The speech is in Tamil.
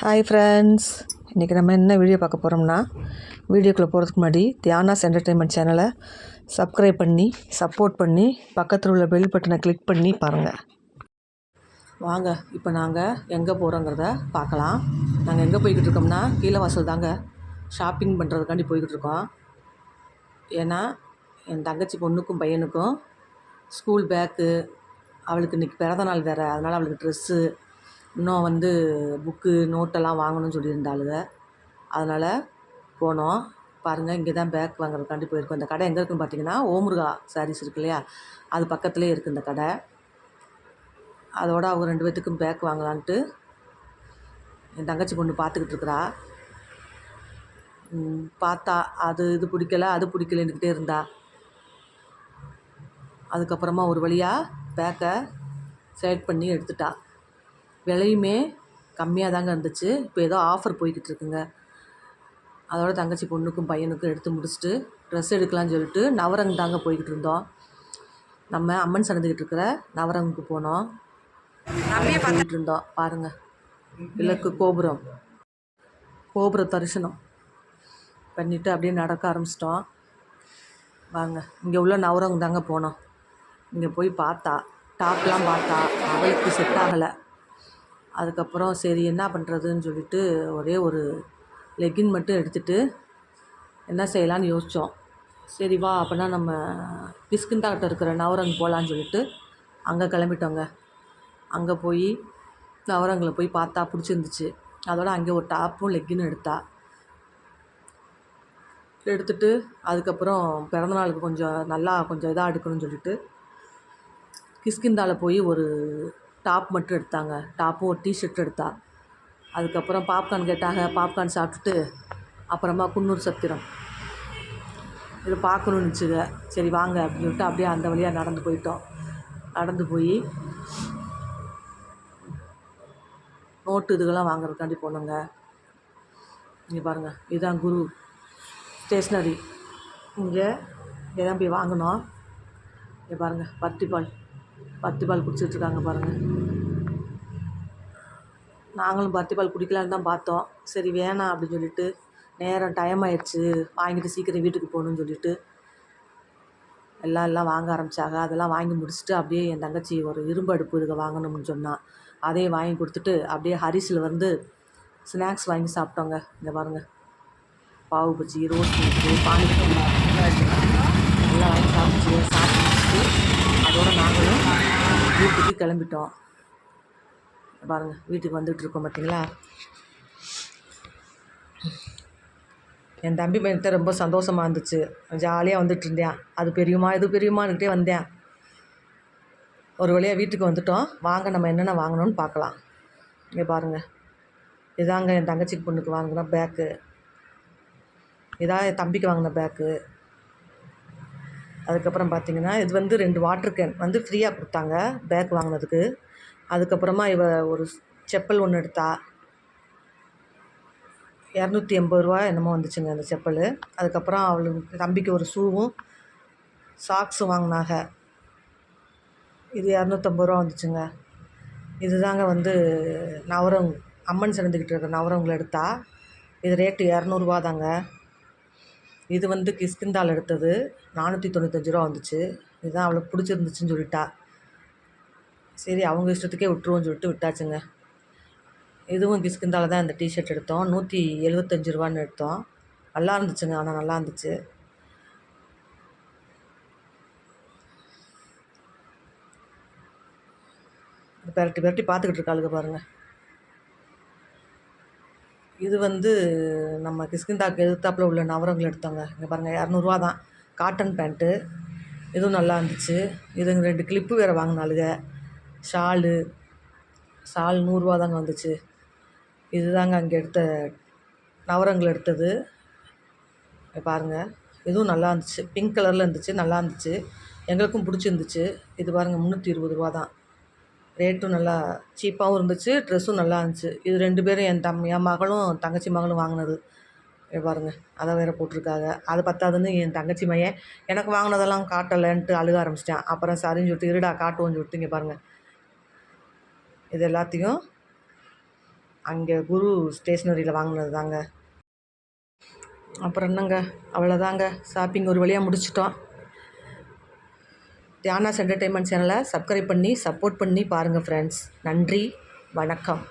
ஹாய் ஃப்ரெண்ட்ஸ் இன்றைக்கி நம்ம என்ன வீடியோ பார்க்க போகிறோம்னா வீடியோக்குள்ளே போகிறதுக்கு முன்னாடி தியானாஸ் என்டர்டெயின்மெண்ட் சேனலை சப்ஸ்கிரைப் பண்ணி சப்போர்ட் பண்ணி பக்கத்தில் உள்ள பெல் பட்டனை கிளிக் பண்ணி பாருங்கள் வாங்க இப்போ நாங்கள் எங்கே போகிறோங்கிறத பார்க்கலாம். நாங்கள் எங்கே போய்கிட்டு இருக்கோம்னா கீழவாசல் தாங்க ஷாப்பிங் பண்ணுறதுக்காண்டி போய்கிட்டு இருக்கோம். ஏன்னா என் தங்கச்சி பொண்ணுக்கும் பையனுக்கும் ஸ்கூல் பேக்கு அவளுக்கு இன்றைக்கி பிறந்த நாள் வேறு. அதனால் அவளுக்கு ட்ரெஸ்ஸு இன்னும் வந்து புக்கு நோட்டெல்லாம் வாங்கணும்னு சொல்லியிருந்தாளுங்க அதனால் போனோம். பாருங்கள் இங்கே தான் பேக் வாங்குறதுக்காண்டி போயிருக்கோம். இந்த கடை எங்கே இருக்குன்னு பார்த்தீங்கன்னா ஓமுருகா சாரீஸ் இருக்கு இல்லையா? அது பக்கத்துலேயே இருக்குது இந்த கடை. அதோட அவங்க ரெண்டு பேர்த்துக்கும் பேக் வாங்கலான்ட்டு என் தங்கச்சி பொண்ணு பார்த்துக்கிட்டு இருக்கிறா. பார்த்தா அது இது பிடிக்கல அது பிடிக்கலன்னுக்கிட்டே இருந்தா. அதுக்கப்புறமா ஒரு வழியாக பேக்கை செலக்ட் பண்ணி எடுத்துட்டா. விலையுமே கம்மியாக தாங்க இருந்துச்சு. இப்போ ஏதோ ஆஃபர் போய்கிட்டு இருக்குங்க அதோட தங்கச்சி பொண்ணுக்கும் பையனுக்கும் எடுத்து முடிச்சுட்டு ட்ரெஸ் எடுக்கலாம்னு சொல்லிட்டு நவரங் தாங்க போய்கிட்டு இருந்தோம் நம்ம அம்மன் சன்னதிக்கிட்டு இருக்கிற நவரங்குக்கு போனோம். போயிட்டு இருந்தோம் பாருங்கள் விளக்கு கோபுரம். கோபுர தரிசனம். பண்ணிவிட்டு அப்படியே நடக்க ஆரம்பிச்சிட்டோம். வாங்க. இங்கே உள்ள நவரங்க தாங்க போனோம். இங்கே போய் பார்த்தா டாப்லாம் பார்த்தா அவளுக்கு செட் ஆகலை. அதுக்கப்புறம் சரி என்ன பண்ணுறதுன்னு சொல்லிட்டு ஒரே ஒரு லெக்கின் மட்டும் எடுத்துகிட்டு என்ன செய்யலான்னு யோசித்தோம் சரி வா அப்படின்னா நம்ம கிஷ்கிந்தாக்கிட்ட இருக்கிற நவரங் போகலான்னு சொல்லிட்டு அங்கே கிளம்பிட்டோங்க. அங்கே போய் நவரங்கில் போய் பார்த்தா பிடிச்சிருந்துச்சு. அதோட அங்கே ஒரு டாப்பும் லெக்கினும் எடுத்தா. எடுத்துட்டு அதுக்கப்புறம் பிறந்தநாளுக்கு கொஞ்சம் நல்லா கொஞ்சம் இதாக எடுக்கணும்னு சொல்லிட்டு கிஷ்கிந்தால போய் ஒரு டாப் மட்டும் எடுத்தாங்க. டாப்பும் ஒரு டிஷர்ட் எடுத்தா. அதுக்கப்புறம் பாப்கார்ன் கேட்டாங்க. பாப்கார்ன் சாப்பிட்டுட்டு அப்புறமா குன்னூர் சத்திரம். இது பார்க்கணுன்னு இருந்துச்சுங்க சரி வாங்க அப்படின்னு சொல்லிட்டு அப்படியே அந்த வழியாக நடந்து போயிட்டோம். நடந்து போய் நோட்டு இதுக்கெல்லாம் வாங்குறதுக்காண்டி போனோங்க. இங்கே பாருங்கள் இதுதான் குரு ஸ்டேஷ்னரி இங்கே இங்கே தான் போய் வாங்கினோம். இங்கே பாருங்கள் பருத்திப்பால். பருத்தி பால் குடிச்சிட்ருக்காங்க பாருங்கள் நாங்களும் பருத்தி பால் குடிக்கலான்னு தான் பார்த்தோம். சரி வேணாம் அப்படின்னு சொல்லிட்டு நேரம் டைம் ஆயிடுச்சு. வாங்கிட்டு சீக்கிரம் வீட்டுக்கு போகணுன்னு சொல்லிட்டு எல்லாம் எல்லாம் வாங்க ஆரம்பித்தாங்க அதெல்லாம் வாங்கி முடிச்சுட்டு அப்படியே என் தங்கச்சி ஒரு இரும்பு அடுப்பு இதுக்கு வாங்கணும்னு சொன்னான் அதையும் வாங்கி கொடுத்துட்டு அப்படியே ஹரிஸில் வந்து ஸ்நாக்ஸ் வாங்கி சாப்பிட்டோங்க. இங்கே பாருங்கள் பாவு பஜ்ஜி ரோஸ் மில்க்கு பானிபூரி எல்லாம் வாங்கி சாப்பிட்டு சாப்பிட்டு அதோடு அதோட நாங்களும் வீட்டுக்கு கிளம்பிட்டோம். பாருங்கள் வீட்டுக்கு வந்துட்டு இருக்கோம் பார்த்தீங்களா என் தம்பி பையன்கிட்ட ரொம்ப சந்தோஷமாக இருந்துச்சு. ஜாலியாக வந்துட்டு இருந்தேன். அது பெரியுமா இது பெரியுமான்னுக்கிட்டே வந்தேன். ஒரு வழியாக வீட்டுக்கு வந்துட்டோம். வாங்க நம்ம என்னென்ன வாங்கணும்னு பார்க்கலாம். இங்கே பாருங்கள் இதாங்க என் தங்கச்சிக்கு பொண்ணுக்கு வாங்கின பேக்கு. இதான் என் தம்பிக்கு வாங்கின பேக்கு. அதுக்கப்புறம் பார்த்தீங்கன்னா இது வந்து ரெண்டு வாட்டர் கேன் வந்து ஃப்ரீயாக கொடுத்தாங்க பேக் வாங்கினதுக்கு. அதுக்கப்புறமா இவ ஒரு செப்பல் ஒன்று எடுத்தா. இரநூத்தி எண்பது ரூபா என்னமோ வந்துச்சுங்க அந்த செப்பல். அதுக்கப்புறம் அவளுக்கு தம்பிக்கு ஒரு ஷூவும் சாக்ஸும் வாங்கினாங்க. இது இரநூத்தம்பது ரூபா வந்துச்சுங்க. இதுதாங்க வந்து நவரங் அம்மன் சிறந்துக்கிட்டு இருக்க நவரங்களை எடுத்தா. இது ரேட்டு இரநூறுவா தாங்க இது வந்து கிஷ்கிந்தால் எடுத்தது. நானூற்றி தொண்ணூத்தஞ்சு ரூபா வந்துச்சு. இதுதான் அவளுக்கு பிடிச்சிருந்துச்சுன்னு சொல்லிட்டா. சரி அவங்க இஷ்டத்துக்கே விட்டுருவோன்னு சொல்லிட்டு விட்டாச்சுங்க. இதுவும் கிஷ்கிந்தால தான் இந்த டிஷர்ட் எடுத்தோம். நூற்றி எழுபத்தஞ்சு ரூபான்னு எடுத்தோம். நல்லா இருந்துச்சுங்க. ஆனால் நல்லா இருந்துச்சு. பெரட்டி பெரட்டி பார்த்துக்கிட்டு இருக்காளுங்க பாருங்கள் இது வந்து நம்ம கிஷ்கிந்தாக்கு எதிர்த்தாப்புல உள்ள நவரங்கள் எடுத்தோங்க. இங்கே பாருங்கள் இரநூறுவா தான். காட்டன் பேண்ட்டு இதுவும் நல்லா இருந்துச்சு. இதுங்க ரெண்டு கிளிப்பு வேறு வாங்கினாளுங்க ஷாலு. ஷால் நூறுரூவா தாங்க வந்துச்சு. இதுதாங்க அங்கே எடுத்த நவரங்கள் எடுத்தது. பாருங்கள் இதுவும் நல்லா இருந்துச்சு. பிங்க் கலரில் இருந்துச்சு நல்லா இருந்துச்சு. எங்களுக்கும் பிடிச்சிருந்துச்சு. இது பாருங்கள் முந்நூற்றி இருபது ரூபா தான். ரேட்டும் நல்லா சீப்பாகவும் இருந்துச்சு ட்ரெஸ்ஸும் நல்லா இருந்துச்சு. இது ரெண்டு பேரும் என் தம் என் மகளும் தங்கச்சி மகளும் வாங்கினது. பாருங்க அதை வேறு போட்டிருக்காங்க. அது பத்தாதுன்னு என் தங்கச்சி மையன் எனக்கு வாங்கினதெல்லாம் காட்டலைன்ட்டு அழுக ஆரம்பிச்சிட்டேன். அப்புறம் சரின்னு சொல்லிட்டு இருடா காட்டுவோன்னு சொல்லிட்டு இங்கே பாருங்கள் இது எல்லாத்தையும் அங்கே குரு ஸ்டேஷ்னரியில் வாங்கினது தாங்க. அப்புறம் என்னங்க? அவ்வளோதாங்க ஷாப்பிங் ஒரு வழியாக முடிச்சிட்டோம். தியானாஸ் என்டர்டெயின்மெண்ட் சேனலை சப்ஸ்கிரைப் பண்ணி சப்போர்ட் பண்ணி பாருங்கள் ஃப்ரெண்ட்ஸ் நன்றி வணக்கம்.